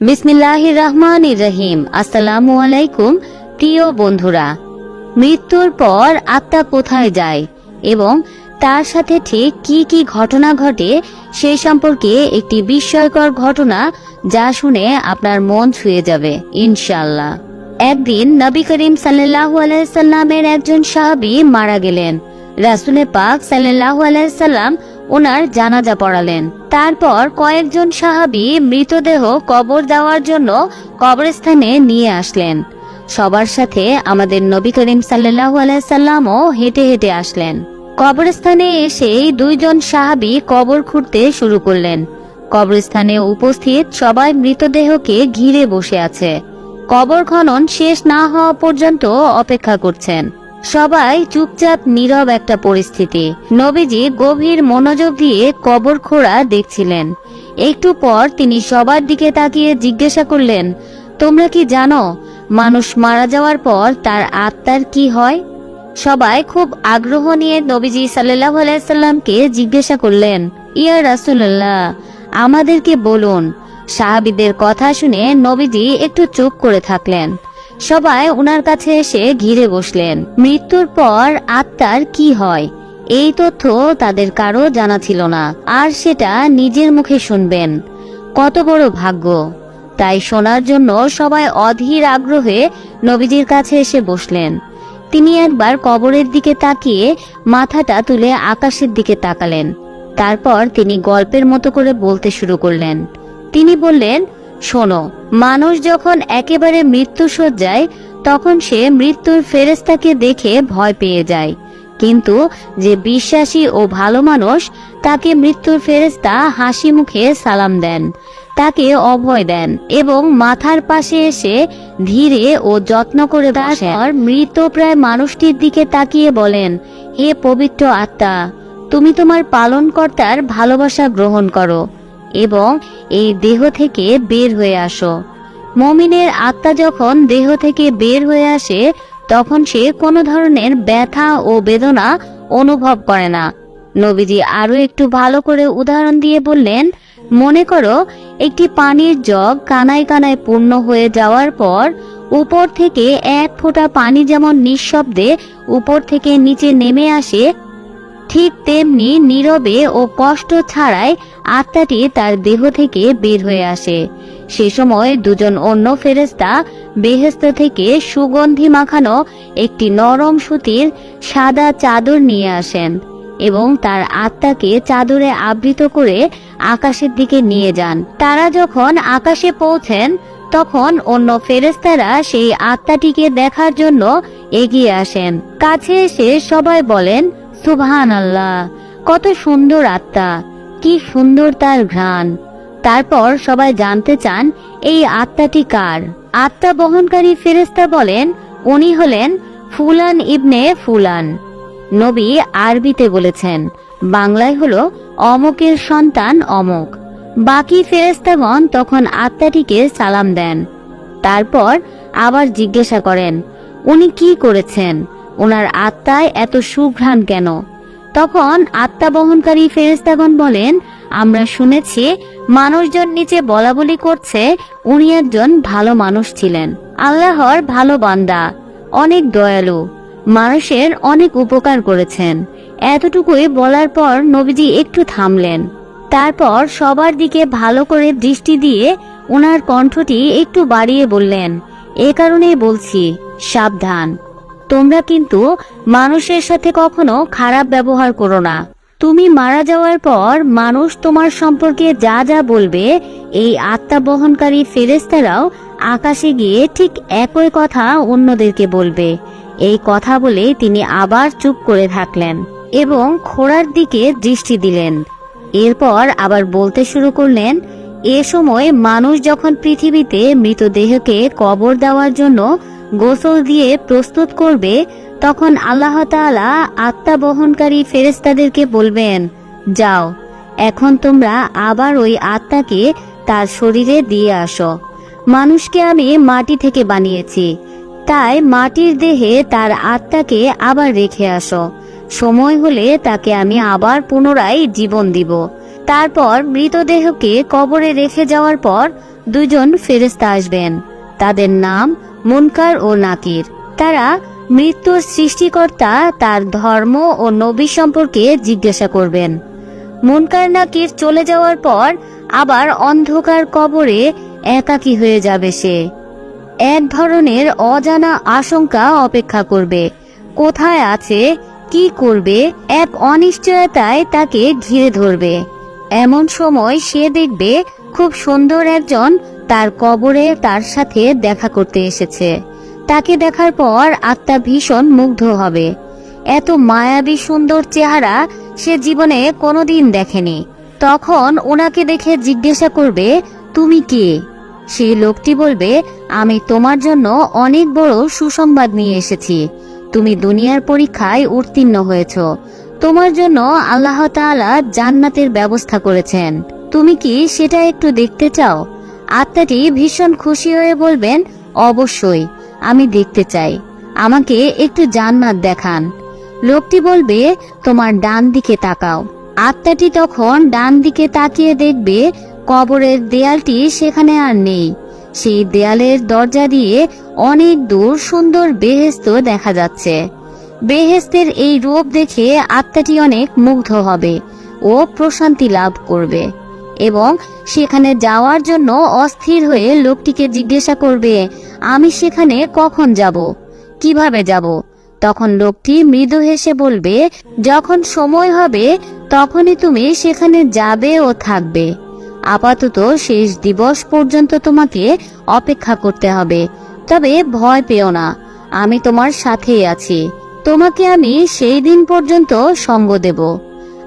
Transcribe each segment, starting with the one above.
বিসমিল্লাহ রহমান রহিম। আসসালামু আলাইকুম প্রিয় বন্ধুরা। মৃত্যুর পর আত্মা কোথায় যায় এবং তার সাথে ঠিক কি কি ঘটনা ঘটে সেই সম্পর্কে একটি বিস্ময়কর ঘটনা যা শুনে আপনার মন ছুঁয়ে যাবে ইনশাল্লাহ একদিন নবী করিম সাল্লাল্লাহু আলাইসাল্লামের একজন সাহাবী মারা গেলেন। রাসুলে পাক সাল্লাল্লাহু আলাইসাল্লাম ওনার জানাজা পড়ালেন। তারপর কয়েকজন সাহাবী মৃতদেহ কবর দেওয়ার জন্য কবরস্থানে নিয়ে আসলেন। সবার সাথে আমাদের নবী করিম সাল্লাল্লাহু আলাইসাল্লামও হেঁটে হেঁটে আসলেন। কবরস্থানে এসেই দুইজন সাহাবী কবর খুঁড়তে শুরু করলেন। কবরস্থানে উপস্থিত সবাই মৃতদেহকে ঘিরে বসে আছে। কবর খনন শেষ না হওয়া পর্যন্ত অপেক্ষা করছেন। সবাই চুপচাপ নীরব একটা পরিস্থিতি। নবীজি গভীর মনোযোগ দিয়ে কবর খোঁড়া দেখছিলেন। একটু পর তিনি সবার দিকে তাকিয়ে জিজ্ঞাসা করলেন, তোমরা কি জানো, মানুষ মারা যাওয়ার পর তার আত্মার কি হয়? সবাই খুব আগ্রহ নিয়ে নবীজি সাল্লাহ আলাইসাল্লামকে জিজ্ঞাসা করলেন, ইয়া রাসুল্লাহ আমাদেরকে বলুন। সাহাবিদের কথা শুনে নবীজি একটু চুপ করে থাকলেন। সবাই ওনার কাছে এসে ঘিরে বসলেন। মৃত্যুর পর আত্মার কি হয়? এই তথ্য তাদের কারও জানা ছিল না, আর সেটা নিজের মুখে শুনবেন। কত বড় ভাগ্য। তাই শোনার জন্য সবাই অধীর আগ্রহে নবীজির কাছে এসে বসলেন। তিনি একবার কবরের দিকে তাকিয়ে মাথাটা তুলে আকাশের দিকে তাকালেন। তারপর তিনি গল্পের মতো করে বলতে শুরু করলেন। তিনি বললেন শোনো, মানুষ যখন একেবারে মৃত্যু সজ্জায় তখন সে মৃত্যুর ফেরেস্তাকে দেখে ভয় পেয়ে যায়। কিন্তু যে বিশ্বাসী ও ভালো মানুষ, তাকে মৃত্যুর ফেরেস্তা হাসি মুখে সালাম দেন, তাকে অভয় দেন এবং মাথার পাশে এসে ধীরে ও যত্ন করে তারপর মৃত প্রায় মানুষটির দিকে তাকিয়ে বলেন, হে পবিত্র আত্মা, তুমি তোমার পালনকর্তার ভালোবাসা গ্রহণ করো। এবং এই দেহ থেকে বের হয়ে আসো। মমিনের আত্মা যখন দেহ থেকে বের হয়ে আসে, তখন সে কোনো ধরনের ব্যথা ও বেদনা অনুভব করে না। নবীজি আরও একটু ভালো করে উদাহরণ দিয়ে বললেন, মনে করো একটি পানির জগ কানায় কানায় পূর্ণ হয়ে যাওয়ার পর উপর থেকে এক ফোঁটা পানি যেমন নিঃশব্দে উপর থেকে নিচে নেমে আসে ঠিক তেমনি নীরবে ও কষ্ট ছাড়াই আত্মাটি তার দেহ থেকে বের হয়ে আসে। সে সময় দুজন অন্য ফেরেস্তা বেহেস্ত থেকে সুগন্ধি মাখানো একটি নরম সুতির সাদা চাদর নিয়ে আসেন এবং তার আত্মাকে চাদরে আবৃত করে আকাশের দিকে নিয়ে যান। তারা যখন আকাশে পৌঁছেন, তখন অন্য ফেরেস্তারা সেই আত্মাটিকে দেখার জন্য এগিয়ে আসেন। কাছে এসে সবাই বলেন সুবহান আল্লাহ কত সুন্দর আত্মা, কি সুন্দর তার ঘ্রাণ। তারপর সবাই জানতে চান, এই আত্মাটি কার? আত্মা বহনকারী ফেরেস্তা বলেন, উনি হলেন ফুলান ইবনে ফুলান। নবী আরবিতে বলেছেন, বাংলায় হলো অমকের সন্তান অমক। বাকি ফেরেস্তাগণ তখন আত্মাটিকে সালাম দেন। তারপর আবার জিজ্ঞাসা করেন, উনি কি করেছেন? ওনার আত্মায় এত সুঘ্রাণ কেন? তখন আত্মা বহনকারী ফেরেস্তাগণ বলেন, আমরা শুনেছি মানুষজন নিচে বলা বলি করছে, উনি একজন ভালো মানুষ ছিলেন। আল্লাহর ভালো বান্দা, অনেক দয়ালু, মানুষের অনেক উপকার করেছেন। এতটুকুই বলার পর নবীজি একটু থামলেন। তারপর সবার দিকে ভালো করে দৃষ্টি দিয়ে ওনার কণ্ঠটি একটু বাড়িয়ে বললেন, এ কারণেই বলছি, সাবধান। তোমরা কিন্তু মানুষের সাথে কখনো খারাপ ব্যবহার করো না। তুমি মারা যাওয়ার পর মানুষ তোমার সম্পর্কে যা যা বলবে, এই আত্মা বহনকারী ফেরেস্তারাও আকাশে গিয়ে ঠিক একই কথা অন্যদেরকে বলবে। এই কথা বলে তিনি আবার চুপ করে থাকলেন এবং খোড়ার দিকে দৃষ্টি দিলেন। এরপর আবার বলতে শুরু করলেন, এ সময় মানুষ যখন পৃথিবীতে মৃতদেহকে কবর দেওয়ার জন্য গোসল দিয়ে প্রস্তুত করবে, তখন আল্লাহ তাআলা আত্মা বহনকারী ফেরেস্তাদেরকে বলবেন, যাও, এখন তোমরা আবার ওই আত্মাকে তার শরীরে দিয়ে আসো। মানুষকে আমি মাটি থেকে বানিয়েছি, তাই মাটির দেহে তার আত্মাকে আবার রেখে আসো। সময় হলে তাকে আমি আবার পুনরায় জীবন দিব। তারপর মৃতদেহকে কবরে রেখে যাওয়ার পর দুজন ফেরেস্তা আসবেন। তাদের নাম মুনকার ও নাকির। তারা মৃত্যুর সৃষ্টিকর্তা, তার ধর্ম ও নবী সম্পর্কে জিজ্ঞাসা করবেন। মুনকার নাকির চলে যাওয়ার পর আবার অন্ধকার কবরে একাকী হয়ে যাবে সে। এক ধরনের অজানা আশঙ্কা অপেক্ষা করবে। কোথায় আছে, কি করবে, এক অনিশ্চয়তায় তাকে ঘিরে ধরবে। এমন সময় সে দেখবে খুব সুন্দর একজন তার কবরে তার সাথে দেখা করতে এসেছে। তাকে দেখার পর আত্মা ভীষণ মুগ্ধ হবে। এত মায়াবী সুন্দর চেহারা সে জীবনে কোনোদিন দেখেনি। তখন ওনাকে দেখে জিজ্ঞাসা করবে, তুমি কে? সেই লোকটি বলবে, আমি তোমার জন্য অনেক বড় সুসংবাদ নিয়ে এসেছি। তুমি দুনিয়ার পরীক্ষায় উত্তীর্ণ হয়েছ। তোমার জন্য আল্লাহ জান্নাতের ব্যবস্থা করেছেন। তুমি কি সেটা একটু দেখতে চাও? আত্মাটি ভীষণ খুশি হয়ে বলবেন, অবশ্যই, আমি দেখতে চাই। আমাকে একটু জান্নাত দেখান। লোকটি বলবে, তোমার ডান দিকে তাকাও। আত্মাটি তখন ডান দিকে তাকিয়ে দেখবে, কবরের দেয়ালটি সেখানে আর নেই। সেই দেয়ালের দরজা দিয়ে অনেক দূর সুন্দর বেহেস্ত দেখা যাচ্ছে। বেহেস্তের এই রূপ দেখে আত্মাটি অনেক মুগ্ধ হবে ও প্রশান্তি লাভ করবে। এবং সেখানে যাওয়ার জন্য অস্থির হয়ে লোকটিকে জিজ্ঞাসা করবে, আমি সেখানে কখন যাব? কীভাবে যাব? তখন লোকটি মৃদু হেসে বলবে, যখন সময় হবে, তখনই তুমি সেখানে যাবে ও থাকবে। আপাতত শেষ দিবস পর্যন্ত তোমাকে অপেক্ষা করতে হবে। তবে ভয় পেও না, আমি তোমার সাথেই আছি। তোমাকে আমি সেই দিন পর্যন্ত সঙ্গ দেব।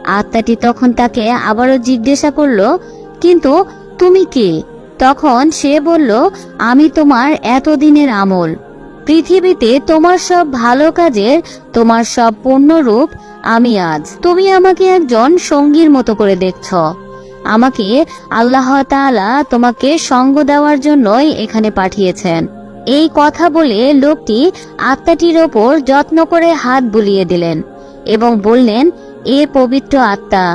আত্মাটি তখন তাকে আবারও জিজ্ঞাসা করল, কিন্তু তুমি কে? তখন সে বলল, আমি তোমার এতদিনের আমল। পৃথিবীতে তোমার সব ভালো কাজের তোমার সব পূর্ণরূপ আমি আজ। তুমি আমাকে একজন সঙ্গীর মতো করে দেখছ। আমাকে আল্লাহ তাআলা তোমাকে সঙ্গ দেওয়ার জন্যই এখানে পাঠিয়েছেন। এই কথা বলে লোকটি আত্মাটির ওপর যত্ন করে হাত বুলিয়ে দিলেন এবং বললেন এ পবিত্র আত্মা,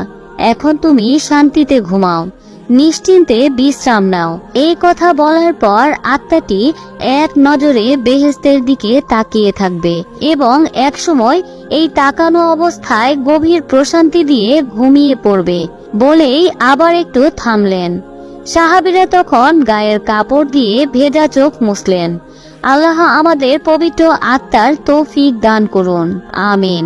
এখন তুমি শান্তিতে ঘুমাও, নিশ্চিন্তে বিশ্রাম নাও। এই কথা বলার পর আত্মাটি এক নজরে বেহেস্তের দিকে তাকিয়ে থাকবে এবং এক সময় এই তাকানো অবস্থায় গভীর প্রশান্তি দিয়ে ঘুমিয়ে পড়বে বলেই আবার একটু থামলেন। সাহাবিরা তখন গায়ের কাপড় দিয়ে ভেজা চোখ মুছলেন। আল্লাহ আমাদের পবিত্র আত্মার তৌফিক দান করুন। আমিন।